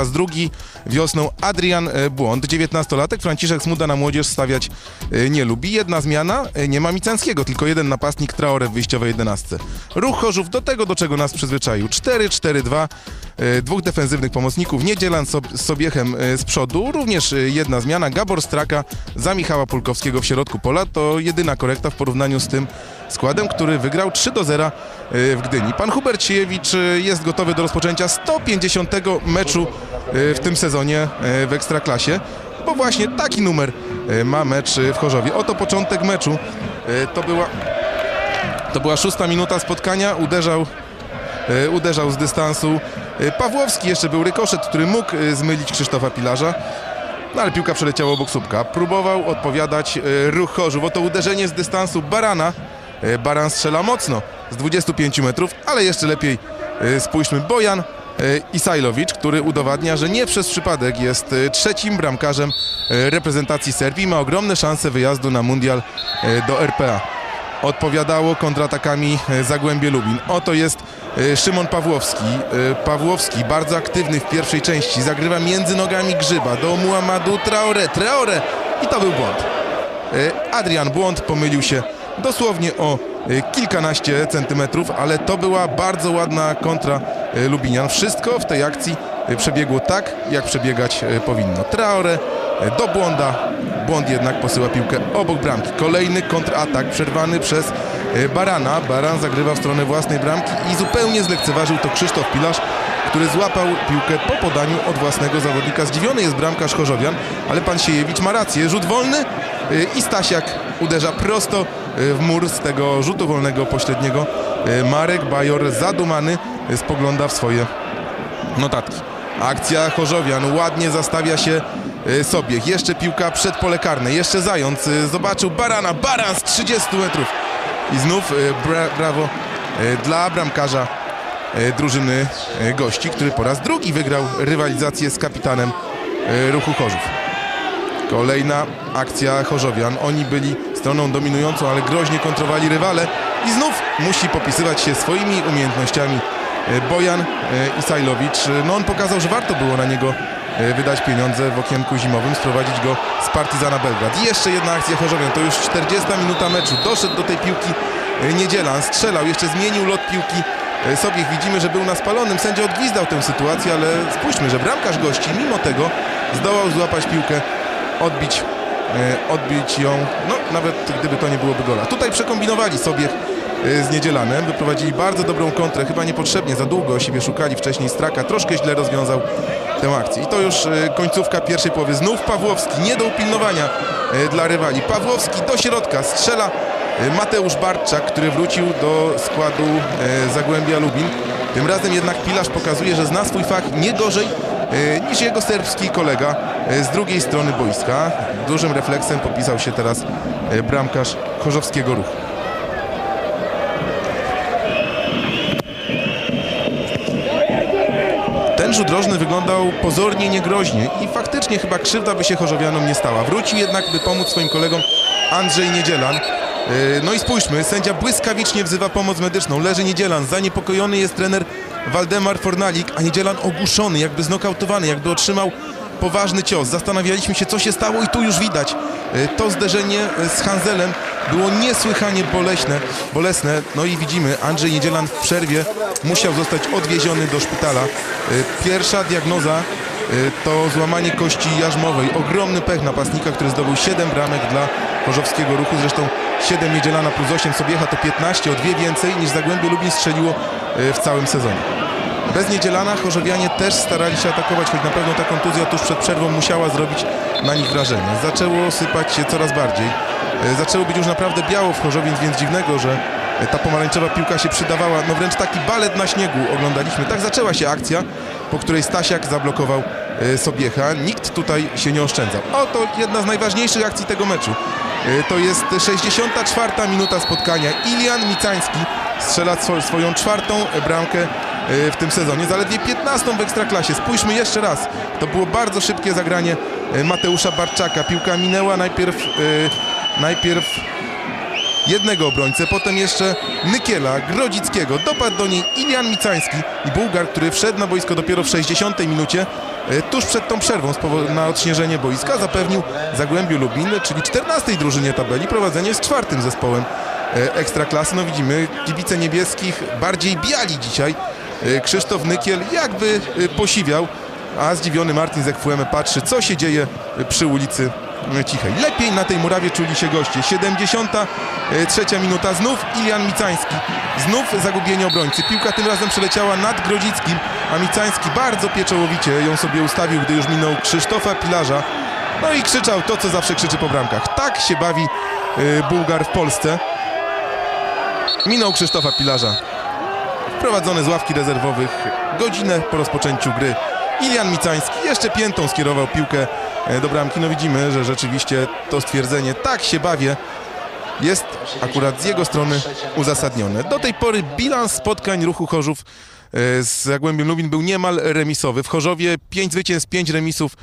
raz drugi wiosną Adrian e, Błąd, 19-latek. Franciszek Smuda na młodzież stawiać e, nie lubi. Jedna zmiana, e, nie ma Micańskiego, tylko jeden napastnik Traore w wyjściowej 11. Ruch Chorzów do tego, do czego nas przyzwyczaił. 4-4-2, e, dwóch defensywnych pomocników, Niedzielan z Sobiechem z przodu. Również jedna zmiana, Gabor Straka za Michała Pulkowskiego w środku pola. To jedyna korekta w porównaniu z tym składem, który wygrał 3 do 0 w Gdyni. Pan Hubert Siejewicz jest gotowy do rozpoczęcia 150 meczu w tym sezonie e, w Ekstraklasie, bo właśnie taki numer e, ma mecz e, w Chorzowie. Oto początek meczu. E, To była, to była szósta minuta spotkania. Uderzał, e, uderzał z dystansu e, Pawłowski. Jeszcze był rykoszet, który mógł e, zmylić Krzysztofa Pilarza. No ale piłka przeleciała obok słupka. Próbował odpowiadać e, ruch Chorzów. Oto uderzenie z dystansu Barana. E, Baran strzela mocno z 25 metrów, ale jeszcze lepiej e, spójrzmy. Bojan e, Isajlowicz, który udowadnia, że nie przez przypadek jest e, trzecim bramkarzem e, reprezentacji Serbii. Ma ogromne szanse wyjazdu na mundial e, do RPA. Odpowiadało kontratakami e, Zagłębie Lubin. Oto jest e, Szymon Pawłowski. E, Pawłowski bardzo aktywny w pierwszej części. Zagrywa między nogami Grzyba do Muhammadu Traore. Traore! I to był błąd. E, Adrian Błąd pomylił się dosłownie o e, kilkanaście centymetrów, ale to była bardzo ładna kontra e, Lubinian. Wszystko w tej akcji e, przebiegło tak, jak przebiegać powinno. Traore do Błąda. Błąd jednak posyła piłkę obok bramki. Kolejny kontratak przerwany przez Barana. Baran zagrywa w stronę własnej bramki i zupełnie zlekceważył to Krzysztof Pilarz, który złapał piłkę po podaniu od własnego zawodnika. Zdziwiony jest bramkarz Chorzowian, ale pan Siejewicz ma rację. Rzut wolny y, i Stasiak uderza prosto y, w mur z tego rzutu wolnego pośredniego. Y, Marek Bajor zadumany y, spogląda w swoje notatki. Akcja Chorzowian ładnie zastawia się sobie. Jeszcze piłka przed pole karne. Jeszcze Zając zobaczył Barana. Baran z 30 metrów. I znów bra brawo dla bramkarza drużyny gości, który po raz drugi wygrał rywalizację z kapitanem ruchu Chorzów. Kolejna akcja Chorzowian. Oni byli stroną dominującą, ale groźnie kontrowali rywale i znów musi popisywać się swoimi umiejętnościami e, Bojan e, Isajlowicz. E, No on pokazał, że warto było na niego wydać pieniądze w okienku zimowym, sprowadzić go z Partizana Belgrad. Jeszcze jedna akcja Chorzowian, to już 40 minuta meczu. Doszedł do tej piłki Niedzielan, strzelał, jeszcze zmienił lot piłki. Sobiech widzimy, że był na spalonym. Sędzia odgwizdał tę sytuację, ale spójrzmy, że bramkarz gości mimo tego zdołał złapać piłkę odbić, odbić ją, no nawet gdyby to nie byłoby gola. Tutaj przekombinowali sobie e, z Niedzielanem, wyprowadzili bardzo dobrą kontrę, chyba niepotrzebnie, za długo siebie szukali wcześniej Straka, troszkę źle rozwiązał tę akcję. I to już e, końcówka pierwszej połowy. Znów Pawłowski, nie do upilnowania e, dla rywali. Pawłowski do środka, strzela e, Mateusz Barczak, który wrócił do składu e, Zagłębia Lubin. Tym razem jednak Pilarz pokazuje, że zna swój fach nie gorzej e, niż jego serbski kolega e, z drugiej strony boiska. Dużym refleksem popisał się teraz e, bramkarz Chorzowskiego Ruchu. Ten rzut rożny wyglądał pozornie niegroźnie i faktycznie chyba krzywda by się Chorzowianom nie stała. Wrócił jednak, by pomóc swoim kolegom Andrzej Niedzielan. Yy, No i spójrzmy, sędzia błyskawicznie wzywa pomoc medyczną. Leży Niedzielan, zaniepokojony jest trener Waldemar Fornalik, a Niedzielan ogłuszony, jakby znokautowany, jakby otrzymał poważny cios. Zastanawialiśmy się, co się stało i tu już widać. Yy, To zderzenie yy, z Hanzelem było niesłychanie boleśne, bolesne. No i widzimy, Andrzej Niedzielan w przerwie musiał zostać odwieziony do szpitala. Pierwsza diagnoza to złamanie kości jarzmowej. Ogromny pech napastnika, który zdobył 7 bramek dla Chorzowskiego Ruchu. Zresztą 7 Niedzielana plus 8 Sobiecha to 15, o dwie więcej niż Zagłębie Lubin strzeliło yy, w całym sezonie. Bez Niedzielana Chorzowianie też starali się atakować, choć na pewno ta kontuzja tuż przed przerwą musiała zrobić na nich wrażenie. Zaczęło sypać się coraz bardziej. E, Zaczęło być już naprawdę biało w Chorzowie, więc dziwnego, że e, ta pomarańczowa piłka się przydawała. No wręcz taki balet na śniegu oglądaliśmy. Tak zaczęła się akcja, po której Stasiak zablokował e, Sobiecha. Nikt tutaj się nie oszczędzał. Oto jedna z najważniejszych akcji tego meczu. E, To jest 64 minuta spotkania. Ilian Micański strzela swo- swoją czwartą bramkę e, w tym sezonie, zaledwie 15 w Ekstraklasie. Spójrzmy jeszcze raz. To było bardzo szybkie zagranie e, Mateusza Barczaka. Piłka minęła najpierw, najpierw jednego obrońcę, potem jeszcze Nykiela, Grodzickiego. Dopadł do niej Ilian Micański i Bułgar, który wszedł na boisko dopiero w 60 minucie. E, tuż przed tą przerwą na odśnieżenie boiska zapewnił Zagłębiu Lubin, czyli 14 drużynie tabeli, prowadzenie z czwartym zespołem e, Ekstraklasy. No widzimy, kibice niebieskich bardziej biali dzisiaj. E, Krzysztof Nykiel jakby posiwiał, a zdziwiony Martin Zekfueme patrzy, co się dzieje przy ulicy Cichej. Lepiej na tej murawie czuli się goście. 73 minuta, znów Ilian Micański, znów zagubienie obrońcy. Piłka tym razem przeleciała nad Grodzickim, a Micański bardzo pieczołowicie ją sobie ustawił, gdy już minął Krzysztofa Pilarza. No i krzyczał to, co zawsze krzyczy po bramkach. Tak się bawi y, Bułgar w Polsce. Minął Krzysztofa Pilarza. Wprowadzony z ławki rezerwowych godzinę po rozpoczęciu gry. Ilian Micański jeszcze piętą skierował piłkę e, do bramki. No widzimy, że rzeczywiście to stwierdzenie tak się bawię jest akurat z jego strony uzasadnione. Do tej pory bilans spotkań ruchu Chorzów z Zagłębiem Lubin był niemal remisowy. W Chorzowie 5 zwycięstw, 5 remisów,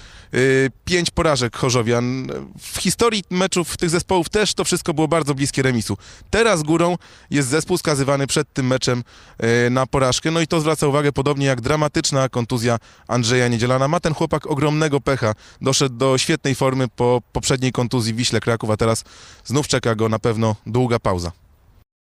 5 porażek Chorzowian. W historii meczów tych zespołów też to wszystko było bardzo bliskie remisu. Teraz górą jest zespół skazywany przed tym meczem e, na porażkę. No i to zwraca uwagę, podobnie jak dramatyczna kontuzja Andrzeja Niedzielana. Ma ten chłopak ogromnego pecha. Doszedł do świetnej formy po poprzedniej kontuzji Wiśle Kraków, a teraz znów czeka go na pewno długa pauza.